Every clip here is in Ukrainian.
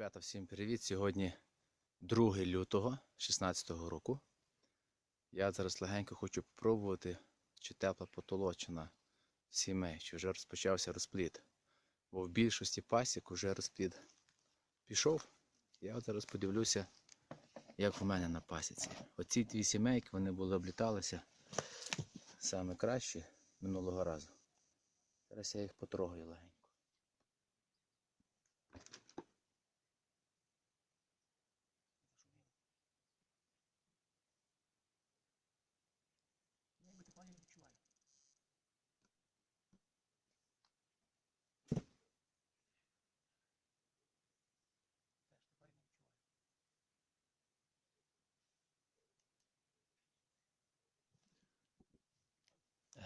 Ребята, всім привіт! Сьогодні 2 лютого 2016 року. Я зараз легенько хочу попробувати, чи тепла потолочена сімей, чи вже розпочався розплід. Бо в більшості пасік вже розплід пішов. Я зараз подивлюся, як у мене на пасіці. Оці дві сімейки вони були обліталися саме кращі минулого разу. Зараз я їх потрогаю легенько.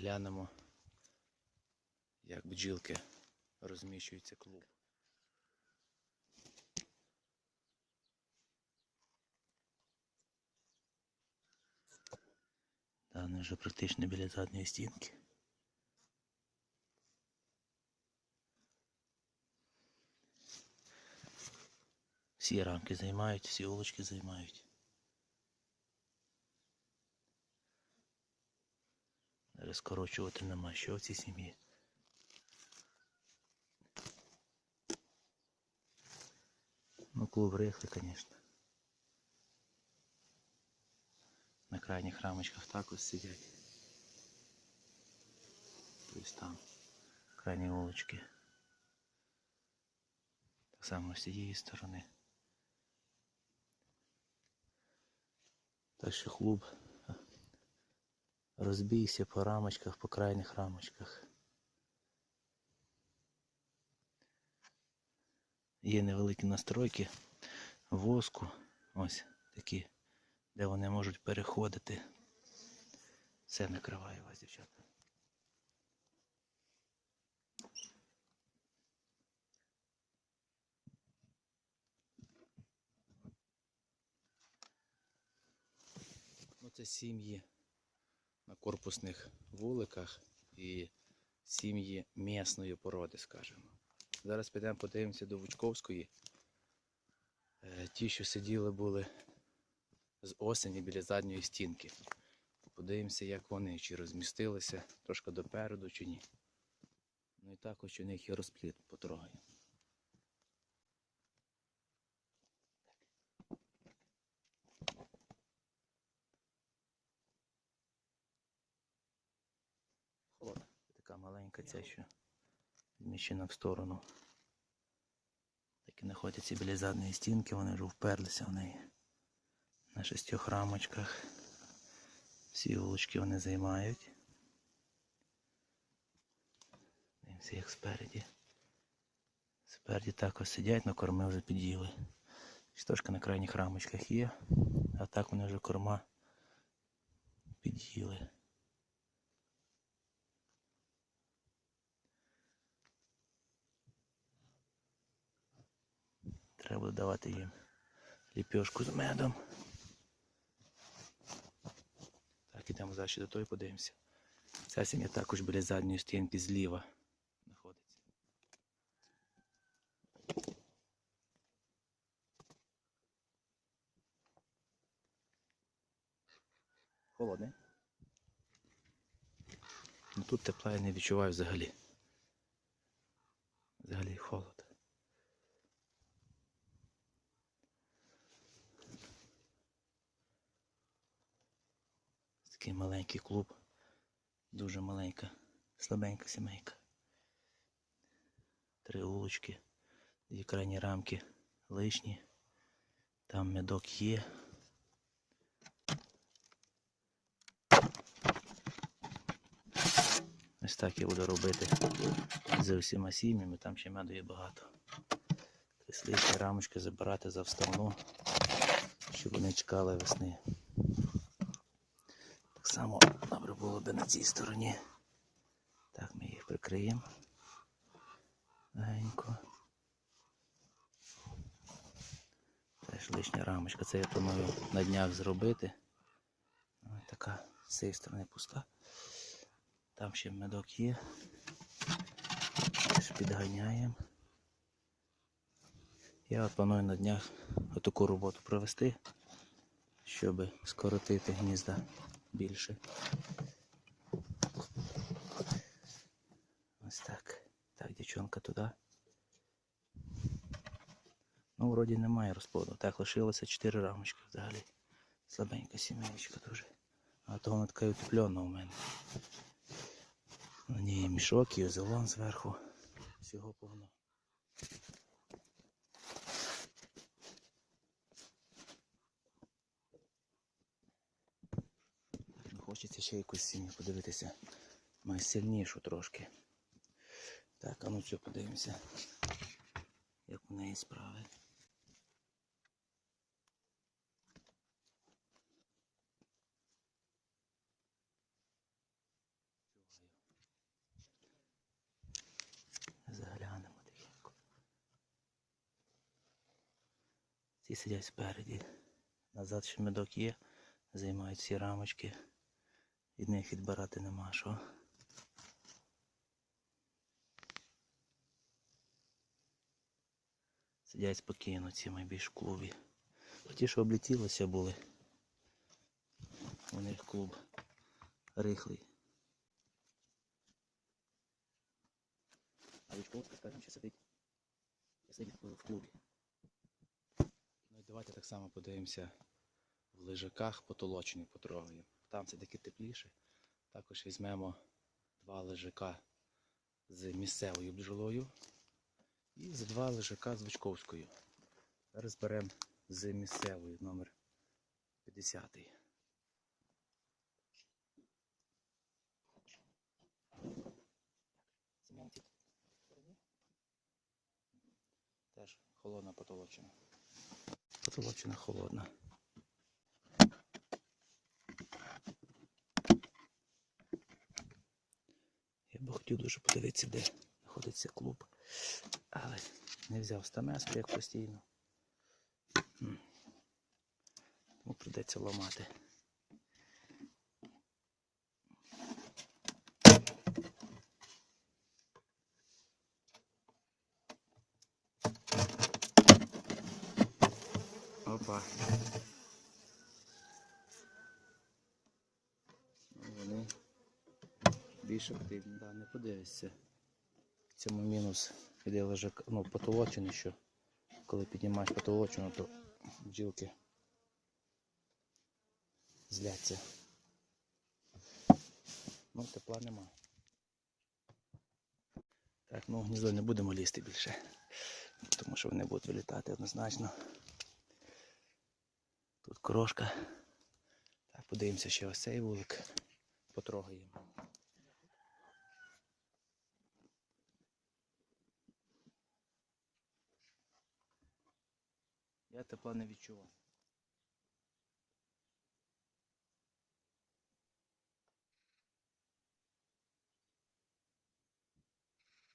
Глянемо, як бджілки розміщується клуб. Да, вже практично біля задньої стінки. Всі рамки займають, всі улочки займають. Розкорочувати нема що в цій сім'ї. Ну, клуб рихлий, звісно. На крайніх рамочках також сидять. Тобто там крайні вулочки. Так само з цієї сторони. Так що клуб Розбійся по рамочках, по крайніх рамочках. Є невеликі настройки воску, ось такі, де вони можуть переходити. Все накриваю вас, дівчата. Ну, це сім'ї корпусних вуликах і сім'ї м'ясної породи, скажімо. Зараз підемо подивимося до Вучковської. Е, Ті, що сиділи, були з осені біля задньої стінки. Подивимося, як вони, чи розмістилися трошки допереду, чи ні. Ну і також у них є розпліт потрогаю. Холодна. Така маленька ця, що зміщена в сторону. Такі знаходяться біля задньої стінки, вони вже вперлися в неї. На шестьох рамочках. Всі вулочки вони займають. Дивимося, як спереді. Спереді також сидять, але корми вже під'їли. Штошка на крайніх рамочках є, а так вони вже корма під'їли. Треба давати їм ліпьошку з медом. Так, ідемо зараз ще до тої подивимося. Ця сім'я також біля задньої стінки зліва знаходиться. Холодний. Ну тут тепла я не відчуваю взагалі. Взагалі холод. Такий маленький клуб. Дуже маленька, слабенька сімейка. Три улочки, дві крайні рамки лишні. Там медок є. Ось так я буду робити з усіма сім'ями, там ще меду є багато. Тобто рамочки забирати за вставну, щоб вони чекали весни. Само добре було би на цій стороні. Так, ми їх прикриємо. Легенько. Теж лишня рамочка. Це я планую на днях зробити. Ось така з цієї сторони пуста. Там ще медок є. Теж підганяємо. Я от планую на днях таку роботу провести, щоб скоротити гнізда більше. Ось так. Так, дівчонка туди. Ну, вроді немає розплоду. Так, лишилося 4 рамочки взагалі. Слабенька сімейка дуже. А то вона така утеплена у мене. На ній мішок і озелон зверху. Всього повно. Ну, Хочеться ще якусь сім'ю подивитися. Має сильнішу трошки. Так, а ну цю подивимося. Як у неї справи. Заглянемо тихенько. Ці сидять спереді. Назад ще медок є, займають всі рамочки. Від них відбирати нема що. Сидять спокійно ці найбільш клубі. Ті, що облетілося були. У них клуб рихлий. А Вичковська, скажімо, ще сидить. Сидить в в клубі. Ну і давайте так само подивимося в лежаках потолочені потрогаємо. Там це таки тепліше. Також візьмемо два лежака з місцевою бджолою і за два лежака з Вичковською. Зараз беремо з місцевою номер 50. Теж холодна потолочина. Потолочина холодна. Я би хотів дуже подивитися, де знаходиться клуб. Але не взяв стамеску, як постійно. Тому прийдеться ламати. Опа. Ну, Вони більш активні, да, не подивишся. В цьому мінус іде лежак, ну, потолочений, що коли піднімаєш потолочену, то бджілки зляться. Ну, тепла нема. Так, ну гніздо не будемо лізти більше, тому що вони будуть вилітати однозначно. Тут крошка. Так, подивимося ще ось цей вулик. Потрогаємо. Тепла не відчував.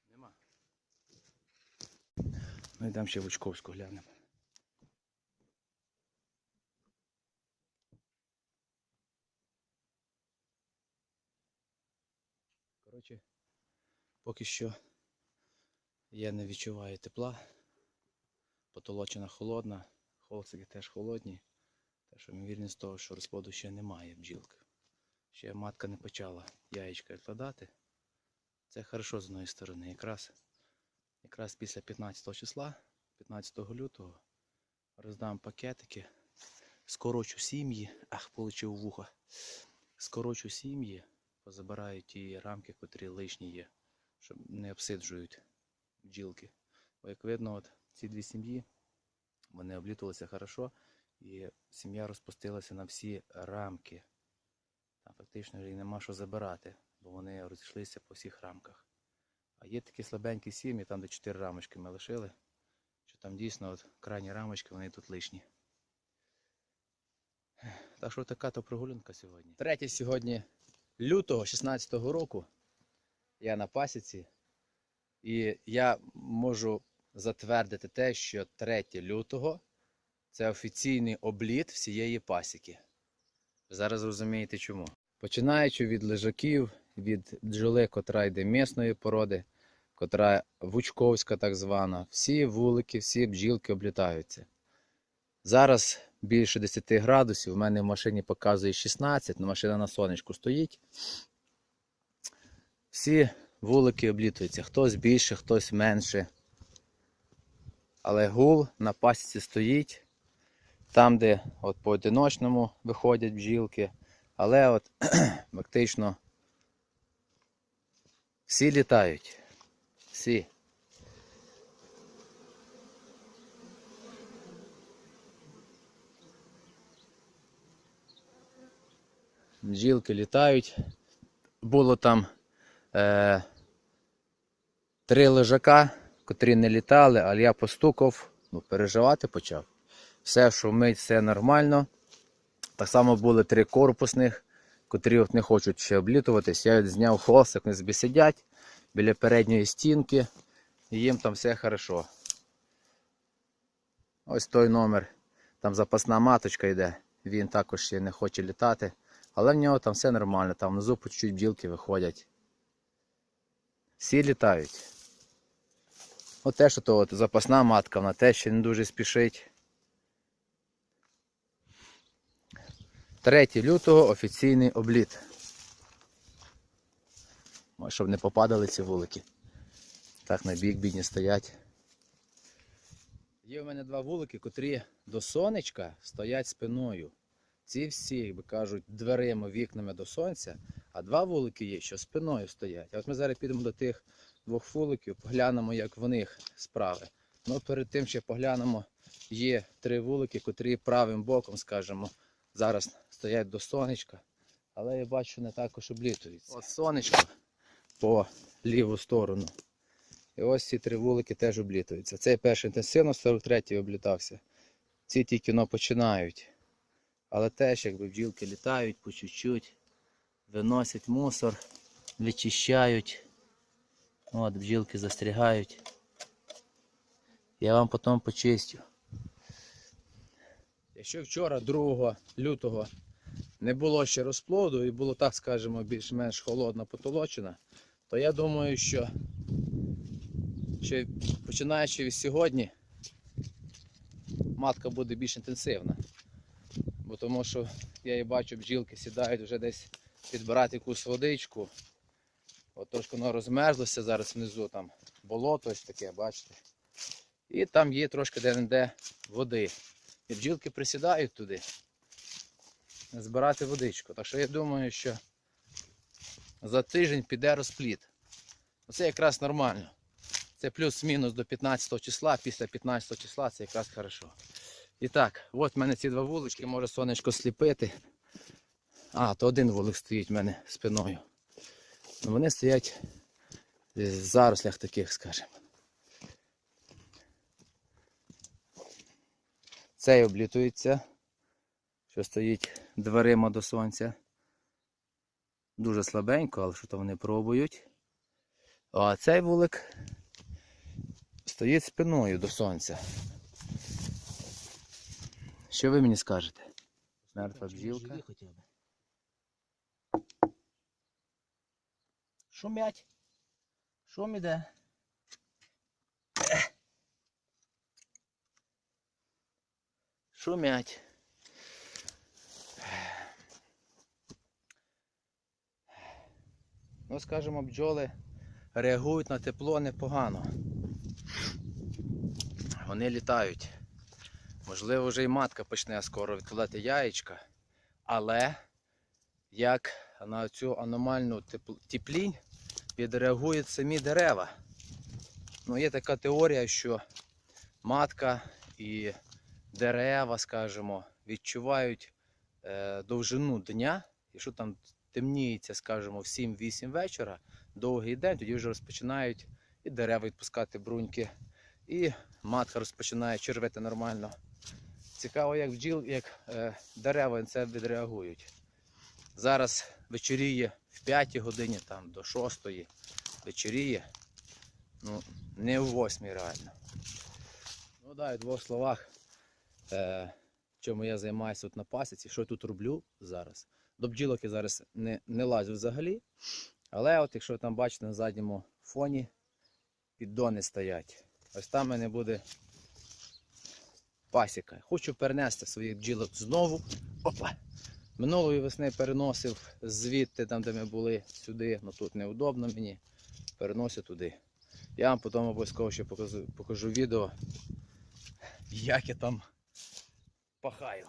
Нема. Ну йдемо ще в Учковську глянемо. Коротше, поки що я не відчуваю тепла. Потолочина холодна, холцики теж холодні. Так що ймовірність того, що розплоду ще немає бджілки. Ще матка не почала яєчка відкладати. Це хорошо з одної сторони. Якраз, якраз після 15 числа, 15 лютого, роздам пакетики, скорочу сім'ї, ах, получив вуха. Скорочу сім'ї, позабираю ті рамки, котрі лишні є, щоб не обсиджують бджілки. Бо як видно, от ці дві сім'ї, вони облітувалися хорошо, і сім'я розпустилася на всі рамки. Там фактично й нема що забирати, бо вони розійшлися по всіх рамках. А є такі слабенькі сім'ї, там де 4 рамочки ми лишили, що там дійсно от крайні рамочки, вони тут лишні. Так що така то прогулянка сьогодні. Третє сьогодні лютого 16-го року. Я на пасіці. І я можу затвердити те, що 3 лютого це офіційний обліт всієї пасіки. Зараз розумієте чому. Починаючи від лежаків, від бджоли, котра йде місної породи, котра Вучковська так звана. Всі вулики, всі бджілки облітаються. Зараз більше 10 градусів. У мене в машині показує 16, але машина на сонечку стоїть. Всі вулики облітуються. Хтось більше, хтось менше. Але гул на пасіці стоїть. Там, де от поодиночному виходять бджілки. Але от фактично всі літають. Всі. Бджілки літають. Було там е, три лежака, котрі не літали, але я постукав, ну, переживати почав. Все, що вмить, все нормально. Так само були три корпусних, котрі от не хочуть ще облітуватись. Я зняв хвостик, вони собі сидять біля передньої стінки, і їм там все хорошо. Ось той номер. Там запасна маточка йде. Він також ще не хоче літати. Але в нього там все нормально, там внизу по чуть-чуть бджілки виходять. Всі літають. От те, що то от запасна матка, вона теж ще не дуже спішить. 3 лютого офіційний обліт. Ой, Щоб не попадали ці вулики. Так на бік бідні стоять. Є в мене два вулики, котрі до сонечка стоять спиною. Ці всі, як би кажуть, дверима, вікнами до сонця, а два вулики є, що спиною стоять. А от ми зараз підемо до тих двох вуликів, поглянемо, як в них справи. Ну, перед тим ще поглянемо, є три вулики, котрі правим боком, скажімо, зараз стоять до сонечка, але я бачу, не також облітуються. От сонечко по ліву сторону. І ось ці три вулики теж облітуються. Цей перший інтенсивно, 43-й облітався. Ці тільки но починають. Але теж якби бджілки літають по чуть-чуть, виносять мусор, вичищають. От бджілки застрягають. Я вам потім почистю. Якщо вчора 2 лютого не було ще розплоду і було, так скажемо, більш-менш холодна потолочина, то я думаю, що ще починаючи від сьогодні матка буде більш інтенсивна. Бо тому що я і бачу, бджілки сідають вже десь підбирати якусь водичку. От трошки воно розмерзлося зараз внизу, там болото ось таке, бачите. І там є трошки де-не-де води. І бджілки присідають туди збирати водичку. Так що я думаю, що за тиждень піде розпліт. Оце якраз нормально. Це плюс-мінус до 15 числа, після 15 числа це якраз хорошо. І так, от в мене ці два вулички, може сонечко сліпити. А, то один вулик стоїть в мене спиною. Ну, Вони стоять в зарослях таких, скажімо. Цей облітується, що стоїть дверима до сонця. Дуже слабенько, але що то вони пробують. А цей вулик стоїть спиною до сонця. Що ви мені скажете? Мертва бджілка. Шумять. Шум іде. Шумять. Ну, скажімо, бджоли реагують на тепло непогано. Вони літають. Можливо, вже і матка почне скоро відкладати яєчка. Але як на цю аномальну тепл- теплінь відреагують самі дерева. Ну, є така теорія, що матка і дерева, скажімо, відчувають е, довжину дня, якщо там темніється, скажімо, в 7-8 вечора, довгий день, тоді вже розпочинають і дерева відпускати бруньки, і матка розпочинає червити нормально. Цікаво, як бджіл, як е, дерева це відреагують. Зараз вечоріє в 5 годині, там до 6 вечоріє. Ну, не в 8 реально. Ну да, і в двох словах, е, чому я займаюся тут на пасіці, що я тут роблю зараз. До бджілок я зараз не, не лазю взагалі. Але от якщо там бачите на задньому фоні, піддони стоять. Ось там в мене буде пасіка. Хочу перенести своїх бджілок знову. Опа! Минулої весни переносив звідти, там де ми були, сюди, але тут неудобно мені. Переносив туди. Я вам потім обов'язково ще покажу, покажу відео, як я там пахаю.